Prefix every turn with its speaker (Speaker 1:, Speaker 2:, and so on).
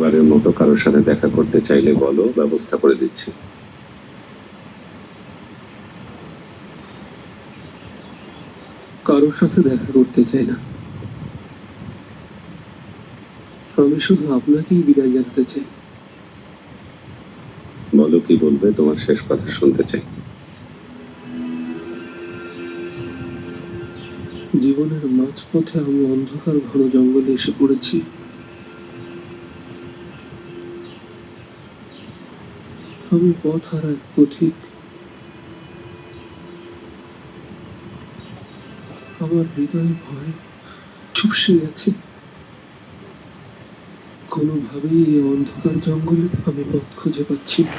Speaker 1: এবারের মতো কারোর সাথে দেখা করতে চাইলে বলো ব্যবস্থা করে দিচ্ছি।
Speaker 2: কারোর সাথে দেখা করতে চাই না। আমি শুধু আপনাকেই বিদায় জানাতে চাই।
Speaker 1: বলো কি বলবে তোমার শেষ কথা শুনতে চাই।
Speaker 2: জীবনের মাঝপথে আমি অন্ধকার ঘন জঙ্গলে এসে পড়েছি। আমি পথ হারায় পথিক। আমার হৃদয় ভয় চুপসে গেছে কোনোভাবেই এই অন্ধকার জঙ্গলে আমি পথ খুঁজে পাচ্ছি না।